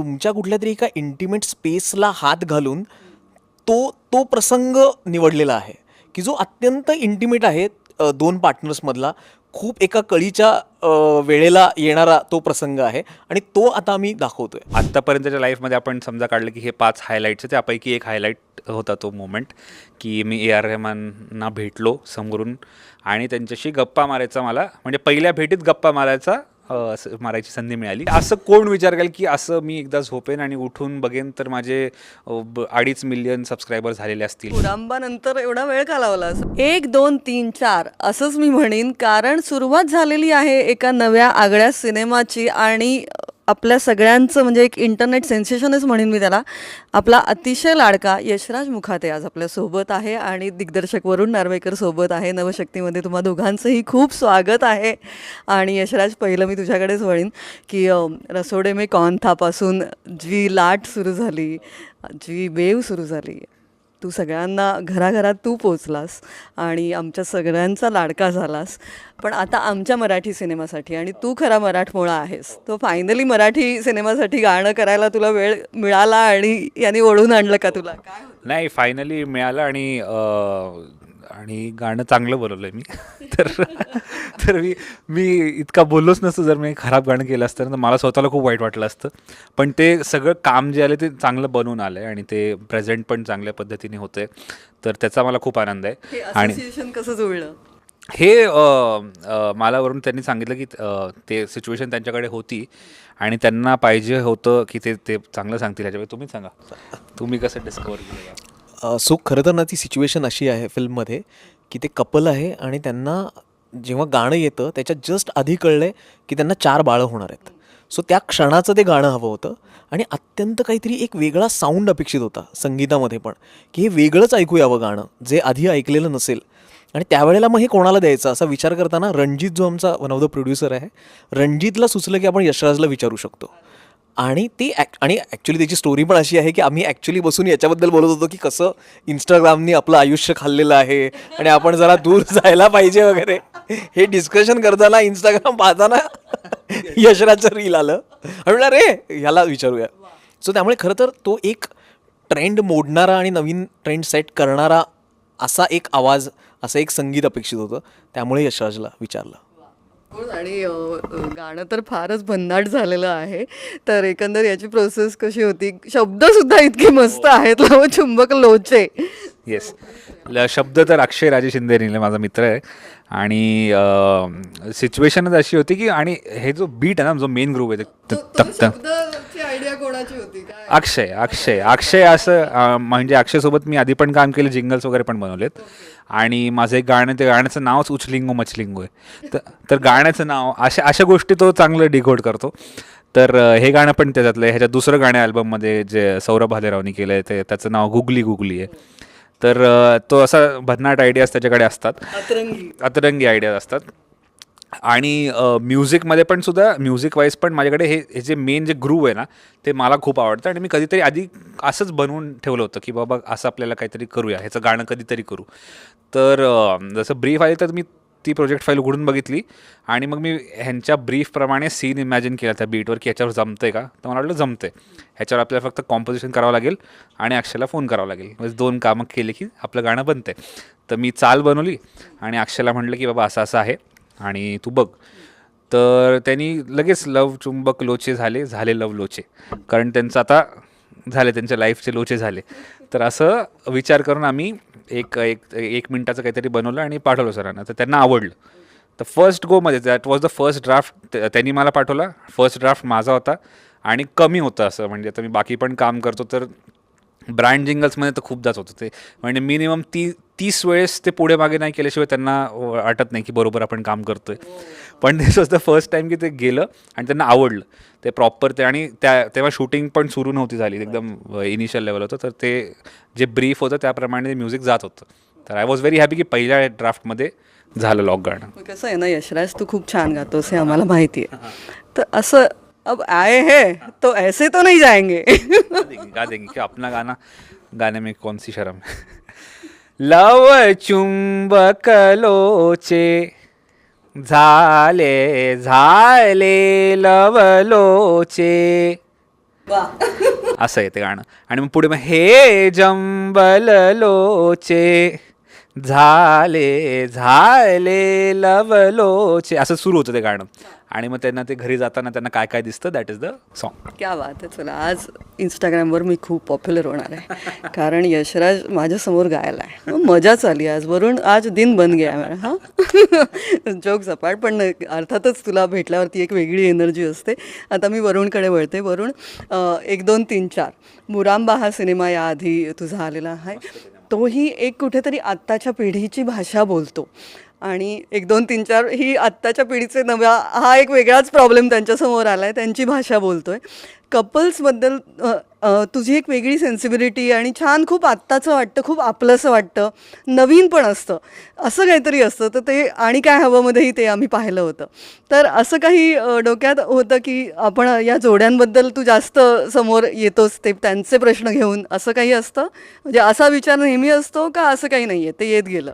तुमच्या कुठल्या तरी एका इंटिमेट स्पेसला हात घालून तो तो प्रसंग निवडलेला आहे. की जो अत्यंत इंटिमेट आहे दोन पार्टनर्समधला खूप एका कळीच्या वेळेला येणारा तो प्रसंग आहे आणि तो आता आम्ही दाखवतोय. आत्तापर्यंतच्या लाईफमध्ये आपण समजा काढलं की हे पाच हायलाईट्स त्यापैकी एक हायलाईट होता तो मोमेंट की मी ए आर रेहमानना भेटलो समोरून आणि त्यांच्याशी गप्पा मारायचा मला म्हणजे पहिल्या भेटीत गप्पा मारायचा मारायची संधी मिळाली. असं कोण विचार करेल की असं मी एकदा झोपेन आणि उठून बघेन तर माझे ब- अडीच मिलियन सबस्क्रायबर झालेले असतील. पुरांबानंतर एवढा वेळ का लावला? एक दोन तीन चार असंच मी म्हणेन. कारण सुरुवात झालेली आहे एका नव्या आगळ्या सिनेमाची आणि आपल्या सगळ्यांचं म्हणजे एक इंटरनेट सेन्सेशनच म्हणेन मी त्याला. आपला अतिशय लाडका यशराज मुखाते आज आपल्यासोबत आहे आणि दिग्दर्शक वरुण नार्वेकर सोबत आहे. नवशक्तीमध्ये तुम्हा दोघांचंही खूप स्वागत आहे. आणि यशराज पहिलं मी तुझ्याकडेच वळीन की रसोडे मे कॉन्थापासून जी लाट सुरू झाली जी वेव सुरू झाली. तू सगळ्यांना घराघरात तू पोचलास आणि आमच्या सगळ्यांचा लाडका झालास. पण आता आमच्या मराठी सिनेमासाठी आणि तू खरा मराठमोळा आहेस तो फायनली मराठी सिनेमासाठी गाणं करायला तुला वेळ मिळाला आणि यांनी ओढून आणलं का तुला? नाही फायनली मिळालं आणि आणि गाणं चांगलं बोलवलं आहे मी. तर तर मी मी इतका बोललोच नसतो जर मी खराब गाणं केलं असतं तर मला स्वतःला खूप वाईट वाटलं असतं. पण ते सगळं काम जे आलं ते चांगलं बनवून आलं आहे आणि ते प्रेझेंट पण चांगल्या पद्धतीने होतं आहे तर त्याचा मला खूप आनंद आहे. आणि कसं जुळलं? हे अ, अ, मला वरून त्यांनी सांगितलं की ते सिच्युएशन त्यांच्याकडे होती आणि त्यांना पाहिजे होतं की ते ते चांगलं सांगतील. ह्याच्यावर तुम्हीच सांगा. तुम्ही कसं डिस्कवर केलं सो खरं तर ना ती सिच्युएशन अशी आहे फिल्ममध्ये की ते कपल आहे आणि त्यांना जेव्हा गाणं येतं त्याच्या जस्ट आधी कळलं आहे की त्यांना चार बाळं होणार आहेत. सो त्या क्षणाचं ते गाणं हवं होतं आणि अत्यंत काहीतरी एक वेगळा साऊंड अपेक्षित होता संगीतामध्ये पण की हे वेगळंच ऐकू यावं गाणं जे आधी ऐकलेलं नसेल. आणि त्यावेळेला मग हे कोणाला द्यायचं? असा विचार करताना रणजित जो आमचा वन ऑफ द प्रोड्युसर आहे रणजितला सुचलं की आपण यशराजला विचारू शकतो. आणि ती ॲक् आणि ॲक्च्युली त्याची स्टोरी पण अशी आहे की आम्ही ॲक्च्युली बसून याच्याबद्दल बोलत होतो की कसं इंस्टाग्रामनी आपलं आयुष्य खाल्लेलं आहे आणि आपण जरा दूर जायला पाहिजे वगैरे. हे डिस्कशन करताना इंस्टाग्राम पाहताना यशराजचं रील आलं. आणि रे ह्याला विचारूया. सो त्यामुळे खरं तर तो एक ट्रेंड मोडणारा आणि नवीन ट्रेंड सेट करणारा असा एक आवाज असं एक संगीत अपेक्षित होतं. त्यामुळे यशराजला विचारलं. आणि गाणं तर फारच भन्नाट झालेलं आहे. तर एकंदर याची प्रोसेस कशी होती? शब्द सुद्धा इतके मस्त आहेत. लव चुंबक लोचे. येस शब्द तर अक्षय राजे शिंदे लिहिले माझा मित्र आहे. आणि सिच्युएशनच अशी होती की आणि हे जो बीट आहे ना जो मेन ग्रुप आहे कोणाची होती काय? अक्षय अक्षय. अक्षय असं अं, म्हणजे अक्षयसोबत मी आधी पण काम केलं जिंगल्स वगैरे पण बनवलेत. आणि माझं एक गाणं ते गाण्याचं नावच उचलिंगो मचलिंगो आहे तर तर गाण्याचं नाव अशा अशा गोष्टी तो चांगलं डिकोड करतो. तर अं, हे गाणं पण त्याच्यातलं आहे ह्याच्या दुसरं गाणं अल्बममध्ये जे सौरभ भालेरावनी केलं आहे ते त्याचं नाव गुगली गुगली आहे तर अं, तो असा भन्नाट आयडियाज त्याच्याकडे असतात. अतरंगी. अतरंगी आयडियाज असतात. आणि म्युझिकमध्ये पण सुद्धा म्युझिक वाईज पण माझ्याकडे हे हे जे मेन जे ग्रूव आहे ना ते मला खूप आवडतं. आणि मी कधीतरी आधी असंच बनवून ठेवलं होतं की बाबा असं आपल्याला काहीतरी करूया ह्याचं गाणं कधीतरी करू. तर जसं ब्रीफ आली तर मी ती प्रोजेक्ट फाईल उघडून बघितली. आणि मग मी ह्यांच्या ब्रीफप्रमाणे सीन इमॅजिन केला त्या बीटवर की ह्याच्यावर आहे का? तर मला वाटलं जमतंय. ह्याच्यावर आपल्याला फक्त कॉम्पोजिशन करावं लागेल आणि अक्षयला फोन करावा लागेल. म्हणजे दोन कामं केले की आपलं गाणं बनतंय. तर मी चाल बनवली आणि अक्षयला म्हटलं की बाबा असं असं आहे. आणि तू बघ. तर त्यांनी लगेच लव चुंबक लोचे झाले झाले लव लोचे. कारण त्यांचं आता झाले त्यांच्या लाईफचे लोचे झाले. तर असं विचार करून आम्ही एक एक एक मिनटाचं काहीतरी बनवलं आणि पाठवलं सरांना. तर त्यांना आवडलं. तर first गोमध्ये that was the first draft त्यांनी मला पाठवला. फर्स्ट ड्राफ्ट माझा होता आणि कमी होतं असं. म्हणजे आता मी बाकी पण काम करतो तर ब्रँड जिंगल्समध्ये तर खूपदाच होतं ते. म्हणजे मिनिमम ती तीस वेळेस ते पुढे मागे नाही केल्याशिवाय त्यांना वाटत नाही की बरोबर आपण काम करतोय. पण this was the first time की ते गेलं आणि त्यांना आवडलं. ते प्रॉपर ते आणि त्या तेव्हा शूटिंग पण सुरू नव्हती झाली. एकदम इनिशियल लेवल होतं. तर ते जे ब्रीफ होतं त्याप्रमाणे ते म्युझिक जात होतं. तर आय वॉज व्हेरी हॅपी की पहिल्या ड्राफ्टमध्ये झालं लॉक गाणं. कसं आहे ना यशराज तू खूप छान गातोस हे आम्हाला माहिती आहे. तर असं अब आए है तो ऐसे तो नहीं जाएंगे। गा देंगे गा देंगे कि अपना गाना गाने में कौन सी शर्म है? लव चुंबक लोचे झाले झाले लव लोचे। वा असं आहे ते गाणं. आणि मग पुढे मग हे जंबल लोचे झाले झाले लवलोचे असं सुरू होतं ते गाणं. आणि मग त्यांना ते घरी जाताना त्यांना काय काय दिसतं दॅट इज द सॉन्ग क्या बात आहे चला आज इंस्टाग्रामवर मी खूप पॉप्युलर होणार आहे. कारण यशराज माझ्यासमोर गायला आहे. मजाच आली आज. वरून आज दिन बन गया मेरा हां? जोक सपाट पण अर्थातच तुला भेटल्यावरती एक वेगळी एनर्जी असते. आता मी वरुणकडे वळते. वरुण एक दोन तीन चार. मुरांबा हा सिनेमा याआधी तुझा आलेला आहे. तोही एक कुठेतरी आत्ताच्या पिढीची भाषा बोलतो. आणि एक दोन तीन चार ही आत्ताच्या पिढीचे नव्या हा एक वेगळाच प्रॉब्लेम त्यांच्यासमोर आला आहे त्यांची भाषा बोलतो आहे कपल्सबद्दल तुझी एक वेगळी सेन्सिबिलिटी आणि छान खूप आत्ताचं वाटतं खूप आपलंसं वाटतं नवीन पण असतं. असं काहीतरी असतं तर ते आणि काय हवंमध्येही ते आम्ही पाहिलं होतं. तर असं काही डोक्यात होतं की आपण या जोड्यांबद्दल तू जास्त समोर येतोस ते त्यांचे प्रश्न घेऊन असं काही असतं? म्हणजे असा विचार नेहमी असतो का असं काही नाही आहे ते येत गेलं.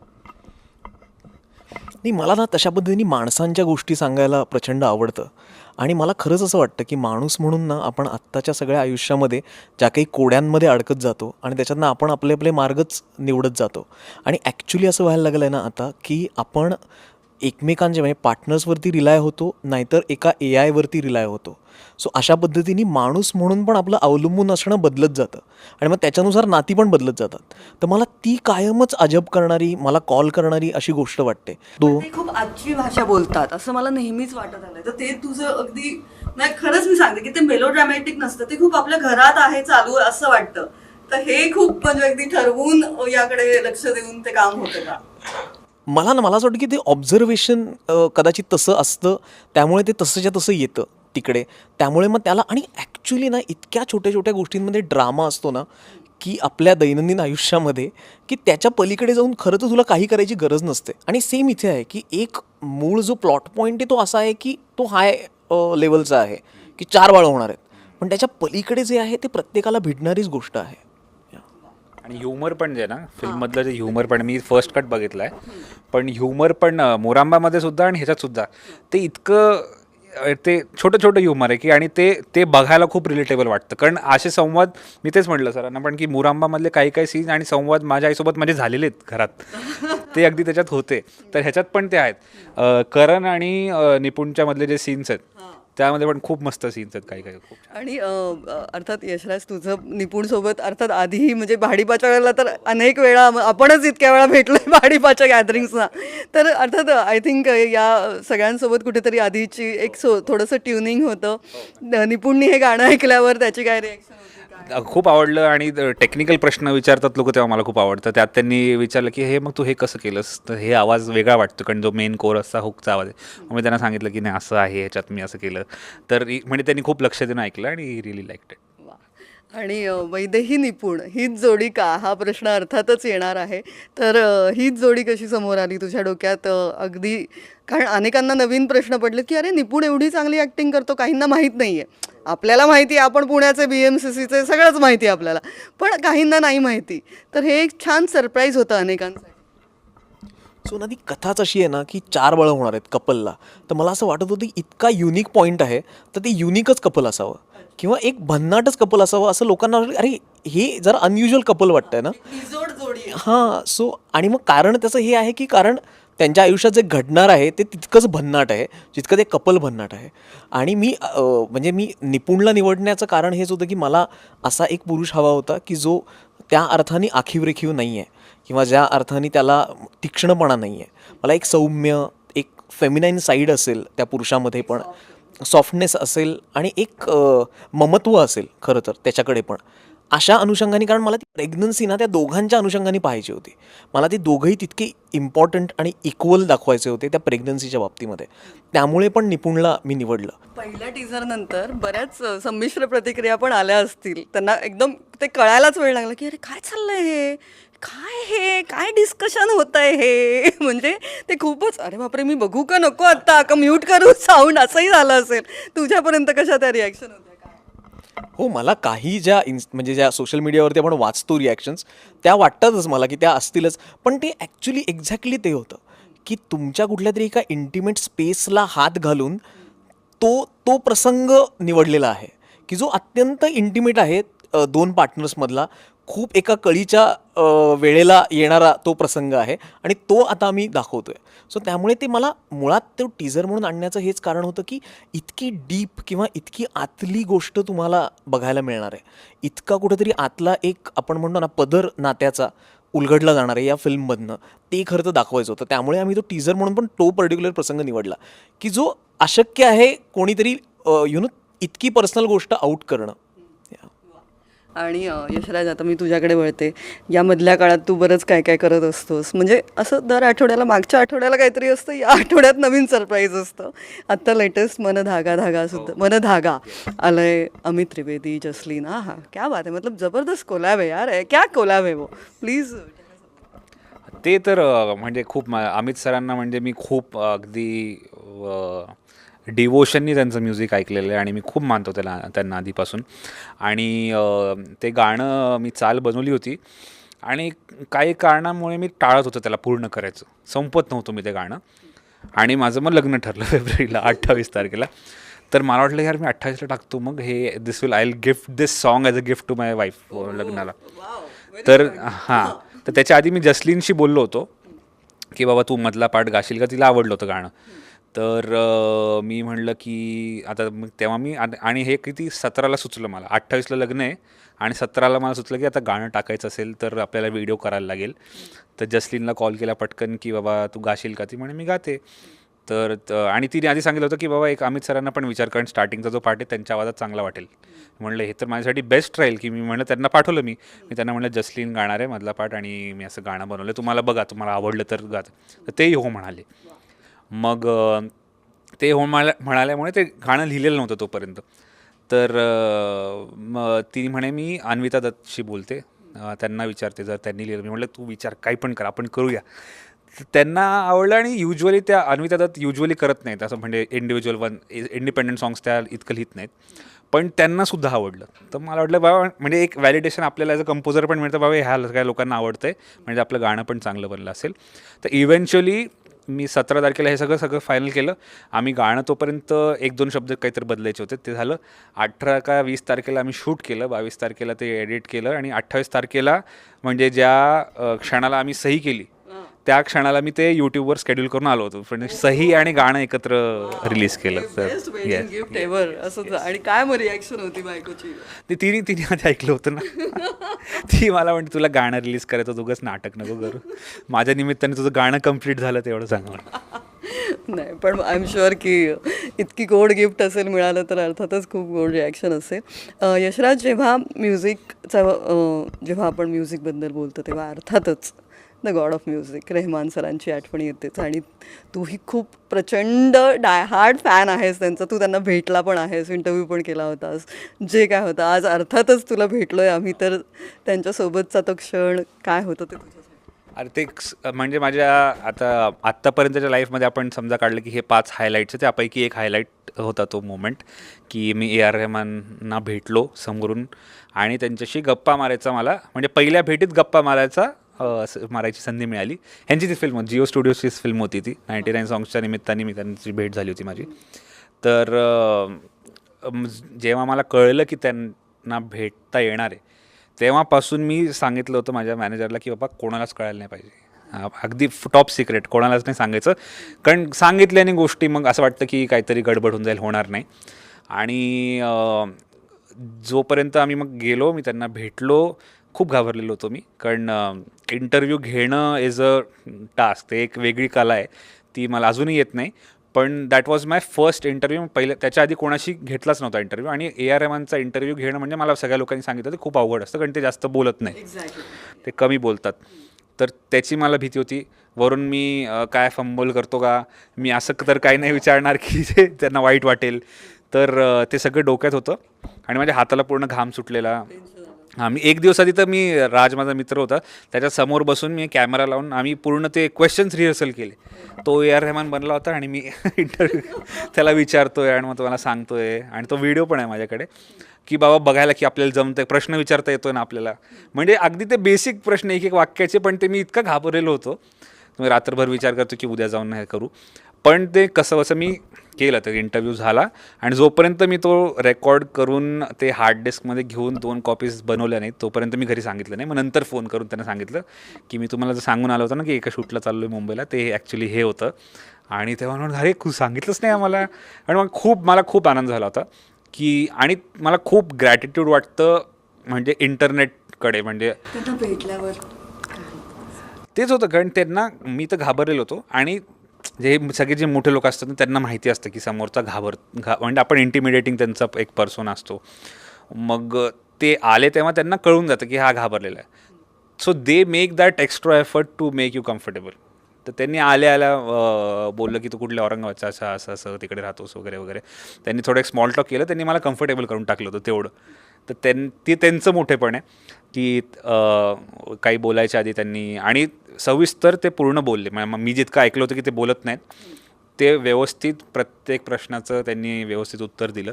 नाही मला ना तशा पद्धतीने माणसांच्या गोष्टी सांगायला प्रचंड आवडतं. आणि मला खरंच असं वाटतं की माणूस म्हणून ना आपण आत्ताच्या सगळ्या आयुष्यामध्ये ज्या काही कोड्यांमध्ये अडकत जातो आणि त्याच्यातनं आपण आपले आपले मार्गच निवडत जातो. आणि ॲक्च्युली असं व्हायला लागलं आहे ना आता की आपण एकमेकांचे म्हणजे पार्टनर्सवरती रिलाय होतो नाहीतर एका ए आयवरती रिलाय होतो. सो अशा पद्धतीने माणूस म्हणून पण आपलं अवलंबून असणं बदलत जातं. आणि मग त्याच्यानुसार नाती पण बदलत जातात. तर मला ती कायमच अजब करणारी मला कॉल करणारी अशी गोष्ट वाटते. तो खूप आजची भाषा बोलतात असं मला नेहमीच वाटत आलंय. तर ते तुझं अगदी नाही खरंच मी सांगते की ते मेलोड्रॅमॅटिक नसतं. ते खूप आपल्या घरात आहे चालू असं वाटतं. तर हे खूप म्हणजे अगदी ठरवून याकडे लक्ष देऊन ते काम होतं का? मला ना मला असं वाटतं की ते ऑब्झर्वेशन कदाचित तसं असतं. त्यामुळे ते तसंच्या तसं येतं तिकडे. त्यामुळे मग त्याला आणि ॲक्च्युली ना इतक्या छोट्या छोट्या गोष्टींमध्ये ड्रामा असतो ना की आपल्या दैनंदिन आयुष्यामध्ये की त्याच्या पलीकडे जाऊन खरं तर तुला काही करायची गरज नसते. आणि सेम इथे आहे की एक मूळ जो प्लॉट पॉईंट आहे तो असा आहे की तो हाय लेवलचा आहे की चार बाळ होणार आहेत. पण त्याच्या पलीकडे जे आहे ते प्रत्येकाला भिडणारीच गोष्ट आहे. आणि ह्युमर पण जे ना फिल्ममधलं जे ह्युमर पण मी फर्स्ट कट बघितलं आहे पण ह्युमर पण मोरांबामध्ये सुद्धा आणि ह्याच्यात सुद्धा. ते इतकं ते छोटं छोटं ह्युमर आहे की आणि ते ते बघायला खूप रिलेटेबल वाटतं. कारण असे संवाद मी तेच म्हटलं सरांना पण की मोरांबामधले काही काही सीन आणि संवाद माझ्या आईसोबत माझे झालेले आहेत घरात. ते अगदी त्याच्यात होते. तर ह्याच्यात पण ते आहेत. करण आणि अं, निपुणच्या मधले जे सीन्स आहेत त्यामध्ये पण खूप मस्त सीन्स आहेत काही काही खूप. आणि अर्थात यशराज तुझं निपुण सोबत अर्थात आधीही म्हणजे भाडीपाच्या वेळेला तर अनेक वेळा आपणच इतक्या वेळा भेटलोय भाडीपाच्या गॅदरिंग्सना तर अर्थात आय थिंक या सगळ्यांसोबत कुठेतरी आधीची एक सो थोडंसं ट्युनिंग होतं. न- निपुणनी हे गाणं ऐकल्यावर त्याची काय रिॲक्शन खूप आवडलं आणि टेक्निकल प्रश्न विचारतात लोक तेव्हा मला खूप आवडतं. त्यात त्यांनी विचारलं की हे मग तू हे कसं केलंस? तर हे आवाज वेगळा वाटतो कारण जो मेन कोर असा हुकचा आवाज आहे. मग मी त्यांना सांगितलं की नाही असं आहे ह्याच्यात मी असं केलं. तर म्हणजे त्यांनी खूप लक्ष देऊन ऐकलं आणि रिली लाईक इट आणि वैदेही निपुण हीच जोडी का हा प्रश्न अर्थातच येणार आहे. तर हीच जोडी कशी समोर आली तुझ्या डोक्यात? अगदी कारण अनेकांना नवीन प्रश्न पडले की अरे निपुण एवढी चांगली ॲक्टिंग करतो काहींना माहीत नाही आहे आपल्याला माहिती आहे आपण पुण्याचे बी एम सी सीचे सगळंच माहिती आहे आपल्याला पण काहींना नाही माहिती. तर हे एक छान सरप्राईज होतं अनेकांसाठी. सो ना ती कथाच अशी आहे ना की चार बळं होणार आहेत कपलला. तर मला असं वाटत होतं इतका युनिक पॉईंट आहे तर ते युनिकच कपल असावं. किंवा एक भन्नाटच कपल असावं असं लोकांना अरे हे जरा अनयुजल कपल वाटतंय ना. हां सो आणि मग कारण त्याचं हे आहे की कारण त्यांच्या आयुष्यात जे घडणार आहे ते तितकंच भन्नाट आहे जितकं ते कपल भन्नाट आहे. आणि मी म्हणजे मी निपुणला निवडण्याचं कारण हेच होतं की मला असा एक पुरुष हवा होता की जो त्या अर्थाने आखीव रेखीव नाही आहे किंवा ज्या अर्थाने त्याला तीक्ष्णपणा नाही आहे मला एक सौम्य एक फेमिनाईन साईड असेल त्या पुरुषामध्ये पण. सॉफ्टनेस असेल आणि एक ममत्व असेल खरं तर त्याच्याकडे पण. अशा अनुषंगाने कारण मला ती प्रेग्नन्सी ना त्या दोघांच्या अनुषंगाने पाहिजे होती. मला ती दोघंही तितके इम्पॉर्टंट आणि इक्वल दाखवायचे होते त्या प्रेग्नन्सीच्या बाबतीमध्ये. त्यामुळे पण निपुणला मी निवडलं. पहिल्या टीझरनंतर बऱ्याच संमिश्र प्रतिक्रिया पण आल्या असतील. त्यांना एकदम ते कळायलाच वेळ लागला की अरे काय चाललंय हे? काय हे? काय डिस्कशन होत आहे हे? म्हणजे ते खूपच अरे बापरे मी बघू का नको आत्ता का म्यूट करू? साऊंड असंही झालं असेल. तुझ्यापर्यंत कशा त्या रिॲक्शन होत्या? हो मला काही ज्या इन्स म्हणजे ज्या सोशल मीडियावरती आपण वाचतो रिॲक्शन्स त्या वाटतातच मला की त्या असतीलच. पण ते ॲक्च्युली एक्झॅक्टली ते होतं. की तुमच्या कुठल्या तरी एका इंटिमेट स्पेसला हात घालून तो तो प्रसंग निवडलेला आहे. की जो अत्यंत इंटिमेट आहे दोन पार्टनर्समधला खूप एका कळीच्या वेळेला येणारा तो प्रसंग आहे आणि तो आता आम्ही आहे सो त्यामुळे ते मला मुळात तो टीझर म्हणून आणण्याचं हेच कारण होतं की इतकी डीप किंवा इतकी आतली गोष्ट तुम्हाला बघायला मिळणार आहे. इतका कुठेतरी आतला एक आपण म्हणतो ना पदर नात्याचा उलगडला जाणार आहे या फिल्ममधनं ते खरं तर दाखवायचं होतं. त्यामुळे आम्ही तो टीझर म्हणून पण तो पर्टिक्युलर प्रसंग निवडला. की जो अशक्य आहे कोणीतरी यु नो इतकी पर्सनल गोष्ट आउट करणं. आणि यशराज आता मी तुझ्याकडे वळते. या मधल्या काळात तू बरंच काय काय करत असतोस. म्हणजे असं दर आठवड्याला मागच्या आठवड्याला काहीतरी असतं या आठवड्यात नवीन सरप्राईज असतं. आत्ता लेटेस्ट मन धागा धागा सुद्धा मन धागा. आलंय अमित त्रिवेदी जसलीन. हा हा क्या बात आहे. मतलब जबरदस्त कोलॅब आहे यार. है क्या कोलॅब आहे वो. प्लीज ते तर म्हणजे खूप अमित सरांना म्हणजे मी खूप अगदी डिवोशननी त्यांचं म्युझिक ऐकलेलं आहे आणि मी खूप मानतो त्याला त्यांना आधीपासून. आणि ते गाणं मी चाल बनवली होती आणि काही कारणामुळे मी टाळत होतो त्याला पूर्ण करायचं. संपत नव्हतं मी ते गाणं. आणि माझं मग लग्न ठरलं फेब्रुवारीला अठ्ठावीस तारखेला. तर मला वाटलं यार मी अठ्ठावीसला टाकतो मग हे this will I gift this song as a gift to my wife लग्नाला. तर हां. तर त्याच्या आधी मी जसलीनशी बोललो होतो की बाबा तू मधला पाठ गाशील का? तिला आवडलं होतं गाणं. तर मी म्हणलं की आता मग तेव्हा मी आणि हे किती सतराला सुचलं मला. अठ्ठावीसला लग्न आहे आणि सतराला मला सुचलं की आता गाणं टाकायचं असेल तर आपल्याला व्हिडिओ करायला लागेल. तर जसलीनला कॉल केला पटकन की बाबा तू गाशील का ती? म्हणे मी गाते. तर त- आणि तिने आधी सांगितलं होतं की बाबा एक अमित सरांना पण विचार कारण स्टार्टिंगचा जो पार्ट आहे त्यांच्या आवाजात चांगला वाटेल. म्हणलं हे तर माझ्यासाठी बेस्ट राहील की मी म्हणलं त्यांना पाठवलं मी. मी त्यांना म्हणलं जसलीन गाणार आहे मधला पाठ आणि मी असं गाणं बनवलं तुम्हाला बघा तुम्हाला आवडलं तर गात. तर तेही हो म्हणाले. मग ते हो मला म्हणाल्यामुळे ते गाणं लिहिलेलं नव्हतं तोपर्यंत. तर मग ती म्हणे मी अन्विता दत्तशी बोलते. त्यांना विचारते जर त्यांनी लिहिलं. मी म्हटलं तू विचार काही पण कर आपण करूया. तर त्यांना आवडलं आणि युजली त्या अन्विता दत्त युजली करत नाहीत. असं म्हणजे इंडिव्हिज्युअल वन इंडिपेंडंट सॉंग्स त्या इतकं लिहित नाहीत. पण त्यांनासुद्धा आवडलं. तर मला वाटलं बाबा म्हणजे एक व्हॅलिडेशन आपल्याला ॲज अ कंपोजर पण मिळतं. बाबा ह्या काय लोकांना आहे म्हणजे आपलं गाणं पण चांगलं बनलं असेल. तर इव्हेंच्युअली मी सतरा तारखेला हे सगळं सगळं फायनल केलं. आम्ही गाणं तोपर्यंत एक दोन शब्द काहीतरी बदलायचे होते. ते झालं अठरा का वीस तारखेला आम्ही शूट केलं. बावीस तारखेला ते एडिट केलं आणि अठ्ठावीस तारखेला म्हणजे ज्या क्षणाला आम्ही सही केली त्या क्षणाला मी ते यूट्यूबवर शेड्यूल करून आलो होतो. पण सही आणि गाणं एकत्र रिलीज केलं. तर असं आणि काय मग रिॲक्शन होती बायकोची? ते तिने तिने आधी ऐकलं होतं ना. ती मला म्हणते तुला गाणं रिलीज करायचं तुगंच नाटक नको करू. माझ्या निमित्ताने तुझं गाणं कंप्लीट झालं तेवढं सांग नाही पण आय एम शुअर की इतकी गोड गिफ्ट असेल मिळालं तर अर्थातच खूप गोड रिॲक्शन असेल. यशराज जेव्हा म्युझिकचा जेव्हा आपण म्युझिकबद्दल बोलतो तेव्हा अर्थातच the god of music Rahman सरांची आठवण येतेच आणि तूही खूप प्रचंड डाय हार्ड फॅन आहेस त्यांचा. तू त्यांना भेटला पण आहेस इंटरव्ह्यू पण केला होतास. जे काय होतं आज अर्थातच तुला भेटलो आहे आम्ही. तर त्यांच्यासोबतचा तो क्षण काय होतं ते तुझ्यासाठी? अरे ते म्हणजे माझ्या आता आत्तापर्यंतच्या लाईफमध्ये आपण समजा काढलं की हे पाच हायलाईट्स त्यापैकी एक हायलाईट होता तो मोमेंट की मी ए आर रेहमानना भेटलो समोरून. आणि त्यांच्याशी गप्पा मारायचा मला. म्हणजे पहिल्या भेटीत गप्पा मारायचा मारायची संधी मिळाली. ह्यांची ती फिल्म जिओ स्टुडिओचीच फिल्म होती ती. नाईन्टी नाईन सॉंग्सच्या निमित्ताने मी त्यांची भेट झाली होती माझी. तर जेव्हा मला कळलं की त्यांना भेटता येणार आहे तेव्हापासून मी सांगितलं होतं माझ्या मॅनेजरला की बाबा कोणालाच कळायला नाही पाहिजे. अगदी टॉप सिक्रेट कोणालाच नाही सांगायचं. कारण सांगितल्याने गोष्टी मग असं वाटतं की काहीतरी गडबड होऊन जाईल होणार नाही. आणि जोपर्यंत आम्ही मग गेलो मी त्यांना भेटलो खूप घाबरलेलो होतो मी. कारण इंटरव्ह्यू घेणं इज अ टास्क ते एक वेगळी कला आहे. ती मला अजूनही येत नाही. पण that was my first interview पहिले त्याच्या आधी कोणाशी घेतलाच नव्हता इंटरव्ह्यू आणि ए आर एमानचा इंटरव्ह्यू घेणं म्हणजे मला सगळ्या लोकांनी सांगितलं ते खूप अवघड असतं कारण ते जास्त बोलत नाही. ते कमी बोलतात. तर त्याची मला भीती होती. वरून मी काय फंबोल करतो का? मी असं तर काही नाही विचारणार की जे त्यांना वाईट वाटेल. तर ते सगळं डोक्यात होतं. आणि माझ्या हाताला पूर्ण घाम सुटलेला. हां मी एक दिवस आधी तर मी राज माझा मित्र होता. त्याच्यासमोर बसून मी कॅमेरा लावून आम्ही पूर्ण ते क्वेश्चन्स रिहर्सल केले. तो ए आर रेहमान बनला होता आणि मी इंटरव्ह्यू त्याला विचारतोय आणि मग तुम्हाला सांगतो सांगतोय आणि तो व्हिडिओ पण आहे माझ्याकडे की बाबा बघायला की आपल्याला जमतंय प्रश्न विचारता येतोय ना आपल्याला. म्हणजे अगदी ते बेसिक प्रश्न एक एक वाक्याचे पण ते मी इतका घाबरलेलो होतो. मी रात्रभर विचार करतो की उद्या जाऊन हे करू. पण ते कसं असं मी केलं तर इंटरव्ह्यू झाला. आणि जोपर्यंत मी तो रेकॉर्ड करून ते हार्ड डिस्कमध्ये घेऊन दोन कॉपीज बनवल्या नाहीत तोपर्यंत मी घरी सांगितलं नाही. मग नंतर फोन करून त्यांना सांगितलं की मी तुम्हाला जर सांगून आलो होतं ना की एका शूटला चाललो आहे मुंबईला ते ॲक्च्युली हे होतं. आणि तेव्हा म्हणून अरे खूप सांगितलंच नाही आम्हाला. आणि मग खूप मला खूप आनंद झाला होता की आणि मला खूप ग्रॅटिट्यूड वाटतं म्हणजे इंटरनेटकडे म्हणजे भेटल्यावर तेच होतं कारण त्यांना मी तर घाबरलेलो होतो. आणि जे सगळे जे मोठे लोक असतात ना त्यांना माहिती असतं की समोरचा घाबर घा म्हणजे आपण इंटिमिडेटिंग त्यांचा एक पर्सन असतो. मग ते आले तेव्हा त्यांना कळून जातं की हा घाबरलेला आहे. So they make that extra effort to make you comfortable तर त्यांनी आल्या आल्या बोललं की तू कुठल्या औरंगाबादचा असं असं असं तिकडे राहतोस वगैरे वगैरे. त्यांनी थोडं एक स्मॉल टॉक केलं त्यांनी मला कम्फर्टेबल करून टाकलं होतं तेवढं. तर त्यां ते त्यांचं मोठेपण आहे की काही बोलायच्या आधी त्यांनी आणि सविस्तर ते पूर्ण बोलले. म्हणजे मग मी जितकं ऐकलं होतं की ते बोलत नाहीत ते व्यवस्थित प्रत्येक प्रश्नाचं त्यांनी व्यवस्थित उत्तर दिलं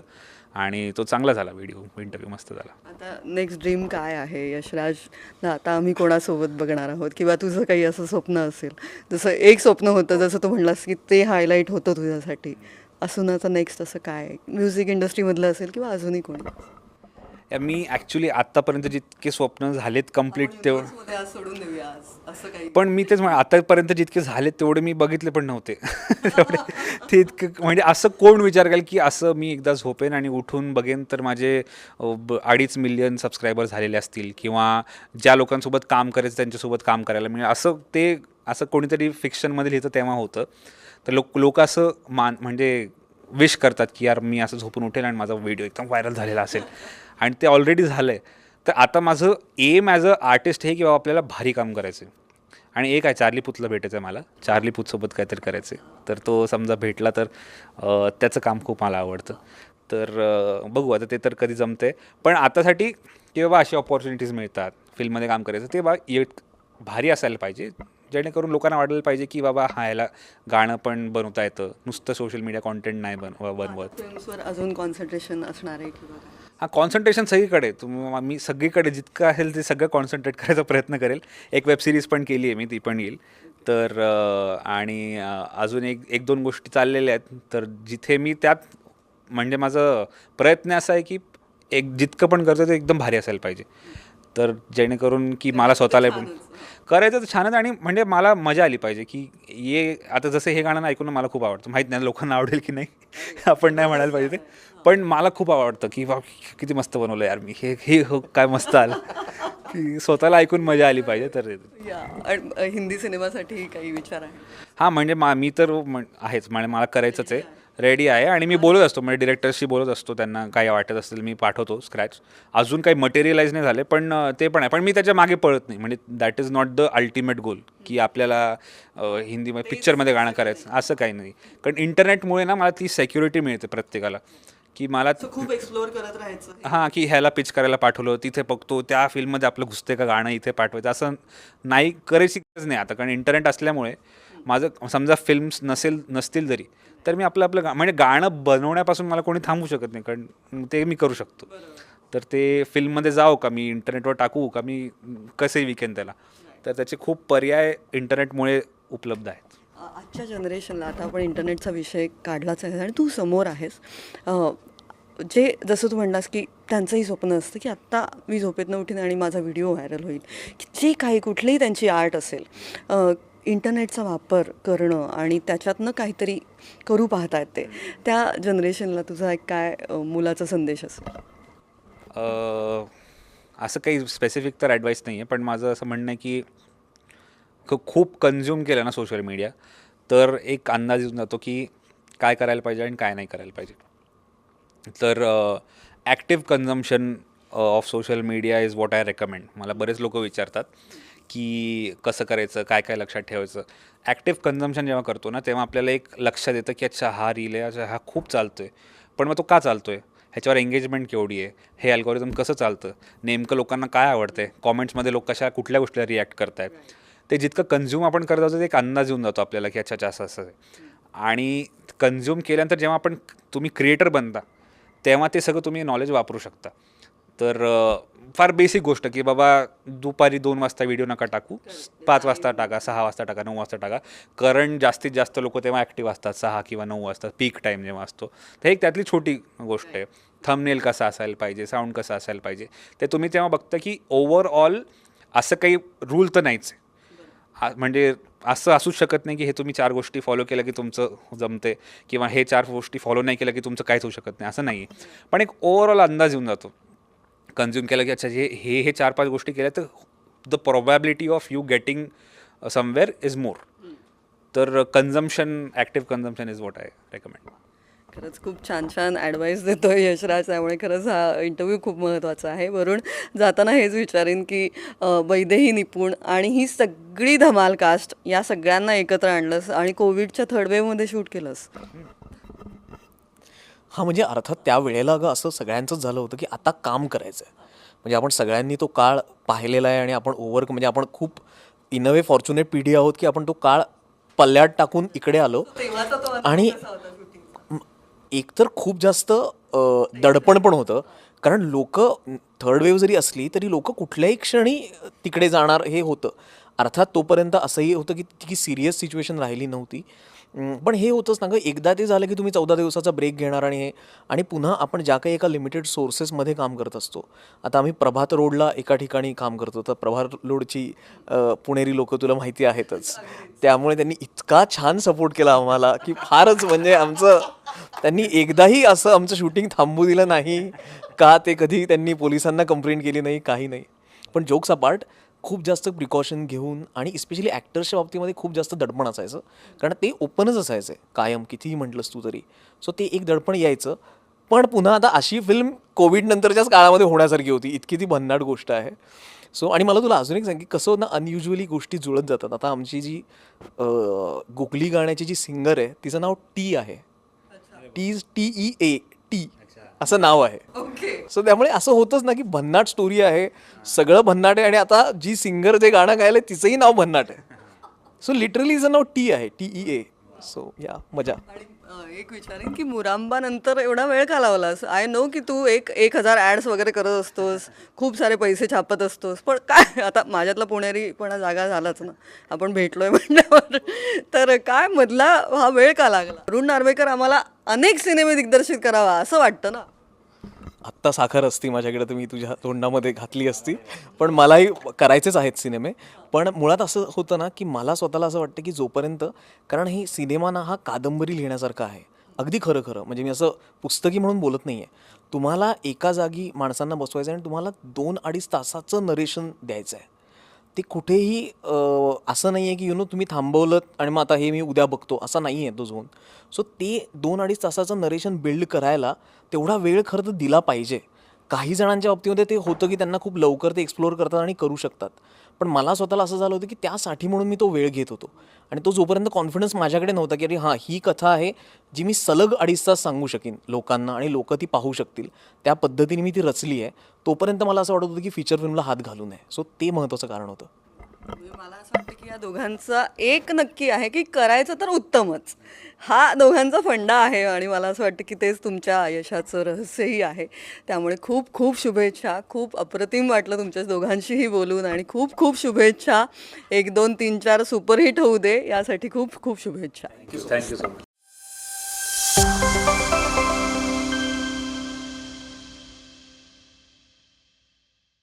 आणि तो चांगला झाला व्हिडिओ इंटरव्ह्यू मस्त झाला. आता नेक्स्ट ड्रीम काय आहे? यशराज आता आम्ही कोणासोबत बघणार आहोत? किंवा तुझं काही असं स्वप्न असेल? जसं एक स्वप्न होतं जसं तू म्हणलास की ते हायलाईट होतं तुझ्यासाठी. असून आता नेक्स्ट असं काय? म्युझिक इंडस्ट्रीमधलं असेल किंवा अजूनही कोणी? मी ॲक्च्युली आत्तापर्यंत जितके स्वप्न झालेत कंप्लीट तेवढं सोडून देऊया असं काही पण मी तेच म्हण आतापर्यंत जितके झाले तेवढे मी बघितले पण नव्हते. तेवढे ते इतकं म्हणजे असं कोण विचार करेल की असं मी एकदा झोपेन आणि उठून बघेन तर माझे अडीच मिलियन सबस्क्रायबर झालेले असतील किंवा ज्या लोकांसोबत काम करायचं त्यांच्यासोबत काम करायला. मिळेल असं ते असं कोणीतरी फिक्शनमध्ये लिहितं तेव्हा होतं. तर लोक लोक असं मान म्हणजे विश करतात की यार मी असं झोपून उठेल आणि माझा व्हिडिओ एकदम व्हायरल झालेला असेल. आणि ते ऑलरेडी झालं आहे तर आता माझं एम ॲज अ आर्टिस्ट हे की बाबा आपल्याला भारी काम करायचं आहे आणि एक आहे चार्ली पुतला भेटायचं आहे मला. चार्ली पुतसोबत काहीतरी करायचं आहे तर तो समजा भेटला तर त्याचं काम खूप मला आवडतं. तर बघू आता ते तर कधी जमते पण आतासाठी की बाबा अशी ऑपॉर्च्युनिटीज मिळतात. फिल्ममध्ये काम करायचं. ते बा एक भारी असायला पाहिजे. जेणेकरून लोकांना वाटायला पाहिजे की बाबा हा याला गाणं पण बनवता येतं. नुसतं सोशल मीडिया कॉन्टेंट नाही बन बनवत. अजून कॉन्सन्ट्रेशन असणार आहे हा कॉन्सन्ट्रेशन सगळीकडे. तुम मी सगळीकडे जितकं असेल ते सगळं कॉन्सन्ट्रेट करायचा प्रयत्न करेल. एक वेब सिरीज पण केली आहे मी ती पण येईल. तर आणि अजून एक एक दोन गोष्टी चाललेल्या आहेत. तर जिथे मी त्यात म्हणजे माझं प्रयत्न असा आहे की एक जितकं पण करतो ते एकदम भारी असायला पाहिजे. तर जेणेकरून की मला स्वतःला पण करायचं तर छानच आणि म्हणजे मला मजा आली पाहिजे की ये आता जसं हे गाणं ऐकून मला खूप आवडतं. माहीत नाही लोकांना आवडेल की नाही. आपण नाही म्हणायला पाहिजे ते. पण मला खूप आवडतं की बा किती मस्त बनवलं यार मी. हे हे हो काय मस्त आलं. की स्वतःला ऐकून मजा आली पाहिजे तर. या हिंदी सिनेमासाठी काही विचार आहे? हां म्हणजे मा मी तर म्हण- आहेच म्हणजे मला करायचंच आहे. रेडी आहे आणि मी बोलत असतो म्हणजे डिरेक्टर्सशी बोलत असतो त्यांना काय वाटत असेल मी पाठवतो स्क्रॅच अजून काही मटेरियलाइज नाही झाले पण अं, ते पण आहे. पण मी त्याच्यामागे पळत नाही. म्हणजे that is not the ultimate goal की आपल्याला अं, हिंदीमध्ये पिक्चरमध्ये गाणं करायचं असं काही नाही. कारण इंटरनेटमुळे ना मला ती सेक्युरिटी मिळते प्रत्येकाला. की मला खूप एक्सप्लोअर करत राहायचं. हां की ह्याला पिच करायला पाठवलं तिथे बघतो त्या फिल्ममध्ये आपलं घुसते का गाणं इथे पाठवायचं असं नाही करायची गरज नाही आता कारण इंटरनेट असल्यामुळे माझं समजा फिल्म्स नसेल नसतील जरी तर मी आपलं आपलं गा म्हणजे गाणं बनवण्यापासून मला कोणी थांबवू शकत नाही कारण ते मी करू शकतो. तर ते फिल्ममध्ये जाऊ का मी इंटरनेटवर टाकू का मी कसंही विकेन त्याला तर त्याचे खूप पर्याय इंटरनेटमुळे उपलब्ध आहेत. आजच्या जनरेशनला आता आपण इंटरनेटचा विषय काढलाच आहे आणि तू समोर आहेस. जे जसं तू म्हणलास की त्यांचंही स्वप्न असतं की आत्ता मी झोपेतनं उठीन आणि माझा व्हिडिओ व्हायरल होईल. की जे काही कुठलीही त्यांची आर्ट असेल इंटरनेटचा वापर करणं आणि त्याच्यातनं काहीतरी करू पाहता येते त्या जनरेशनला तुझा एक काय मुलाचा संदेश असेल? असं काही स्पेसिफिक तर ॲडवाईस नाही आहे पण माझं असं म्हणणं आहे की खूप कन्झ्युम केलं ना सोशल मीडिया तर एक अंदाज येऊन जातो की काय करायला पाहिजे आणि काय नाही करायला पाहिजे. तर active consumption of social media is what I recommend मला बरेच लोक विचारतात की कसं करायचं काय काय लक्षात ठेवायचं. ॲक्टिव्ह कन्झम्शन जेव्हा करतो ना तेव्हा आपल्याला एक लक्षात येतं की अच्छा हा रील आहे अच्छा हा खूप चालतो आहे पण मग तो का चालतो आहे ह्याच्यावर एंगेजमेंट केवढी आहे? हे अल्गोरिझम कसं चालतं? नेमकं लोकांना काय आवडतं कॉमेंट्समध्ये लोक कशा कुठल्या गोष्टीला रिॲक्ट करत आहेत ते जितकं कन्झ्युम आपण करत जातो ते एक अंदाज येऊन जातो आपल्याला की अच्छा अच्छा असं आणि कन्झ्युम केल्यानंतर जेव्हा आपण तुम्ही क्रिएटर बनता तेव्हा ते सगळं तुम्ही नॉलेज वापरू शकता. तर फार बेसिक गोष्ट की बाबा दुपारी दोन वाजता व्हिडिओ नका टाकू पाच वाजता टाका सहा वाजता टाका नऊ वाजता टाका. कारण जास्तीत जास्त लोक तेव्हा ॲक्टिव्ह असतात सहा किंवा नऊ वाजता पीक टाईम जेव्हा असतो. तर एक त्यातली छोटी गोष्ट आहे. थंबनेल कसा असायला पाहिजे साऊंड कसा असायला पाहिजे ते तुम्ही तेव्हा बघता की ओव्हरऑल असं काही रूल तर नाहीच आहे. म्हणजे असं असूच शकत नाही की हे तुम्ही चार गोष्टी फॉलो केल्या की तुमचं जमते किंवा हे चार गोष्टी फॉलो नाही केल्या की तुमचं काहीच होऊ शकत नाही असं नाही पण एक ओव्हरऑल अंदाज येऊन जातो. कन्झ्युम केलं की अच्छा हे हे हे चार पाच गोष्टी केल्या तर the probability of you getting somewhere is more तर consumption active consumption is what I recommend खरंच खूप छान छान ॲडवाईस देतोय यशराज. त्यामुळे खरंच हा इंटरव्ह्यू खूप महत्त्वाचा आहे. वरून जाताना हेच विचारेन की अ, वैदेही निपुण आणि ही सगळी धमाल कास्ट या सगळ्यांना एकत्र आणलंस आणि कोविडच्या थर्ड वेव्हमध्ये शूट केलंस. हा म्हणजे अर्थात त्या वेळेला अगं असं सगळ्यांचंच झालं होतं की आता काम करायचं आहे म्हणजे आपण सगळ्यांनी तो काळ पाहिलेला आहे आणि आपण ओव्हर म्हणजे आपण खूप इन वे फॉर्च्युनेट पिढी आहोत की आपण तो काळ पल्ल्यात टाकून इकडे आलो. आणि एकतर खूप जास्त दडपण पण होतं. कारण लोक थर्ड वेव्ह जरी असली तरी लोक कुठल्याही क्षणी तिकडे जाणार हे होतं. अर्थात तोपर्यंत असंही होतं की ती सिरियस सिच्युएशन राहिली नव्हती. पण हे होतंच ना गं. एकदा ते झालं की तुम्ही चौदा दिवसाचा ब्रेक घेणार आणि हे. आणि पुन्हा आपण ज्या काही एका लिमिटेड सोर्सेसमध्ये काम करत असतो. आता आम्ही प्रभात रोडला एका ठिकाणी काम करतो तर प्रभात रोडची पुणेरी लोक तुला माहिती आहेतच. त्यामुळे त्यांनी इतका छान सपोर्ट केला आम्हाला की फारच म्हणजे आमचं त्यांनी एकदाही असं आमचं शूटिंग थांबू दिलं नाही. का ते कधी त्यांनी पोलिसांना कंप्लेंट केली नाही काही नाही. पण जोक्स अपार्ट खूप जास्त प्रिकॉशन घेऊन आणि इस्पेशली ॲक्टर्सच्या बाबतीमध्ये खूप जास्त दडपण असायचं. कारण ते ओपनच असायचं. कायम कितीही म्हटलंस तू तरी. सो ते एक दडपण यायचं. पण पुन्हा आता अशी फिल्म कोविड नंतरच्याच काळामध्ये होण्यासारखी होती. इतकी ती भन्नाट गोष्ट आहे. सो आणि मला तुला अजून एक सांग की कसं ना अनयुज्युअली गोष्टी जुळत जातात. आता आमची जी गुगली गाण्याची जी सिंगर आहे तिचं नाव टी आहे. Tea is T E A Tea असं नाव आहे. ओके. सो त्यामुळे असं होतंच ना की भन्नाट स्टोरी आहे. सगळं भन्नाट आहे आणि आता जी सिंगर जे गाणं गायलंय तिचंही नाव भन्नाट आहे. सो लिटरली इचं नाव टी आहे टी ई ए सो या मजा. एक विचारेन की मुरांबा नंतर एवढा वेळ का लावलास? आय नो की तू एक एक हजार ॲड्स वगैरे करत असतोस खूप सारे पैसे छापत असतोस पण काय आता माझ्यातला पुणेरी पण जागा झालाच ना. आपण भेटलोय म्हणल्यावर तर काय मधला हा वेळ का लागला? अरुण नार्वेकर आम्हाला अनेक सिनेमे दिग्दर्शित करावा असं वाटतं ना? आत्ता साखर असती माझ्याकडे तर मी तुझ्या तोंडामध्ये घातली असती. पण मलाही करायचेच आहेत सिनेमे. पण मुळात असं होतं ना की मला स्वतःला असं वाटतं की जोपर्यंत कारण ही सिनेमा ना हा कादंबरी लिहिण्यासारखा आहे. अगदी खरं खरं. म्हणजे मी असं पुस्तकी म्हणून बोलत नाही आहे तुम्हाला एका जागी माणसांना बसवायचं आहे आणि तुम्हाला दोन अडीच तासाचं नरेशन द्यायचं आहे ते कुठेही असं नाही आहे की यु नो तुम्ही थांबवलं आणि मग आता हे मी उद्या बघतो असा नाही आहे तो झोन सो ते दोन अडीच तासाचं नरेशन बिल्ड करायला तेवढा वेळ खरं तर दिला पाहिजे. काही जणांच्या बाबतीमध्ये ते होतं की त्यांना खूप लवकर ते एक्सप्लोअर करतात आणि करू शकतात. पण मला स्वतःला असं झालं होतं की त्यासाठी म्हणून मी तो वेळ घेत होतो. आणि तो जोपर्यंत कॉन्फिडन्स माझ्याकडे नव्हता की अरे हां ही कथा आहे जी मी सलग अडीच तास सांगू शकेन लोकांना आणि लोकं ती पाहू शकतील. त्या पद्धतीने मी ती रचली आहे. तोपर्यंत मला असं वाटत होतं की फीचर फिल्मला हात घालू नये. सो ते महत्त्वाचं कारण होतं. म्हणजे मला असं वाटतं की या दोघांचा एक नक्की आहे की करायचं तर उत्तमच. हा दोघांचा फंडा आहे आणि मला असं वाटतं की तेच तुमच्या यशाचं रहस्यही आहे. त्यामुळे खूप खूप शुभेच्छा. खूप अप्रतिम वाटलं तुमच्या दोघांशीही बोलून आणि खूप खूप शुभेच्छा. एक दोन तीन चार सुपरहिट होऊ दे. यासाठी खूप खूप शुभेच्छा. Thank you so much